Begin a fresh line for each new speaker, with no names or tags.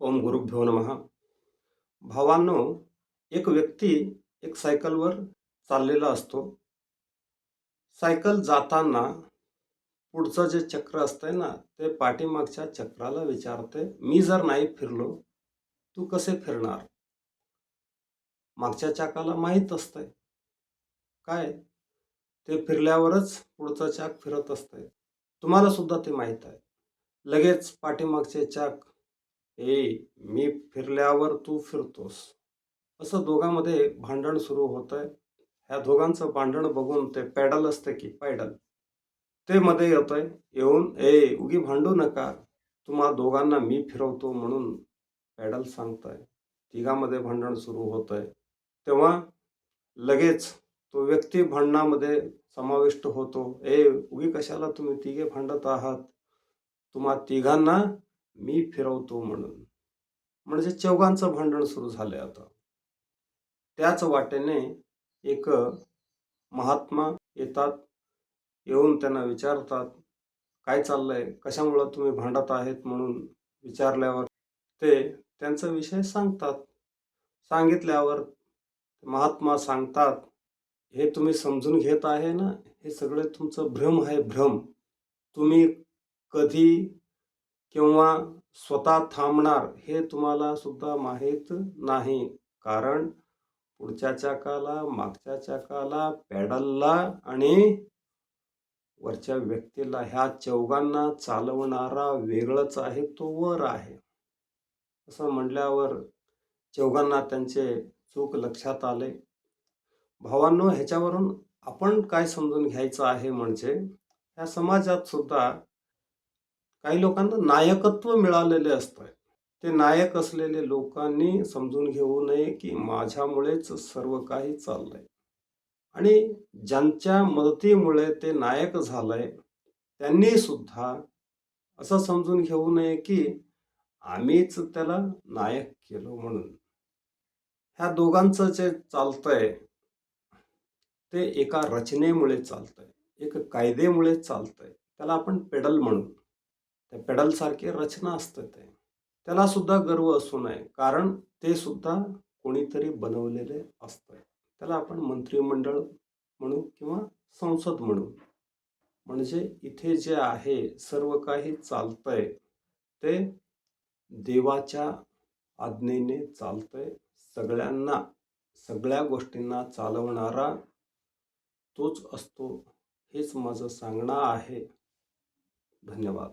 ओम गुरुभ्यो नमः. भावांनो एक व्यक्ती एक सायकलवर चाललेला असतो. सायकल जाताना पुढचं जे चक्र असतंय ना ते पाठीमागच्या चक्राला विचारते मी जर नाही फिरलो तू कसे फिरणार? मागच्या चाकाला माहीत असतंय. काय? ते फिरल्यावरच पुढचं चाक फिरत असतंय. तुम्हाला सुद्धा ते माहीत आहे. लगेच पाठीमागचे चाक ए मी फिरल्यावर तू फिरतोस. असं दोघांमध्ये भांडण सुरू होत आहे ह्या दोघांचं भांडण बघून ते पॅडल असते की पॅडल. ते मध्ये येत आहे येऊन ए उगी भांडू नका. तुम्हा दोघांना मी फिरवतो म्हणून पॅडल सांगताय. तिघांमध्ये भांडण सुरू होत आहे तेव्हा लगेच तो व्यक्ती भांडणामध्ये समाविष्ट होतो. ए उगी कशाला तुम्ही तिघे भांडत आहात? तुम्हा तिघांना मी फिरवतो म्हणून. म्हणजे चौघांचं भांडण सुरू झालंय आता. त्याच वाटेने एक महात्मा येतात येऊन त्यांना विचारतात काय चाललंय? कशामुळं तुम्ही भांडत आहेत? म्हणून विचारल्यावर ते त्यांचा विषय सांगतात. सांगितल्यावर महात्मा सांगतात हे तुम्ही समजून घेत आहे ना? हे सगळे तुमचं भ्रम आहे भ्रम. तुम्ही कधी किंवा स्वतः थांबणार हे तुम्हाला सुद्धा माहीत नाही. कारण पुढच्या चाकाला मागच्या चाकाला पॅडलला आणि वरच्या व्यक्तीला ह्या चौघांना चालवणारा वेगळंच आहे तो वर आहे. असं म्हणल्यावर चौघांना त्यांचे चूक लक्षात आले. भावांनो ह्याच्यावरून आपण काय समजून घ्यायचं आहे म्हणजे ह्या समाजात सुद्धा काही लोकांना नायकत्व मिळालेले असतं ते नायक असलेले लोकांनी समजून घेऊ नये की माझ्यामुळेच सर्व काही चाललंय. आणि ज्यांच्या मदतीमुळे ते नायक झालंय त्यांनी सुद्धा असं समजून घेऊ नये की आम्हीच त्याला नायक केलो म्हणून. ह्या दोघांचं जे चालतंय ते एका रचनेमुळे चालतंय एक कायदेमुळे चालतंय त्याला आपण पेडल म्हणू. त्या पेडलसारखी रचना असते ते. त्याला सुद्धा गर्व असू नये. कारण ते सुद्धा कोणीतरी बनवलेले असतंय त्याला आपण मंत्रिमंडळ म्हणू किंवा संसद म्हणू. म्हणजे इथे जे आहे सर्व काही चालतंय ते देवाच्या आज्ञेने चालतंय. सगळ्यांना सगळ्या गोष्टींना चालवणारा तोच असतो. हेच माझं सांगणं आहे. धन्यवाद.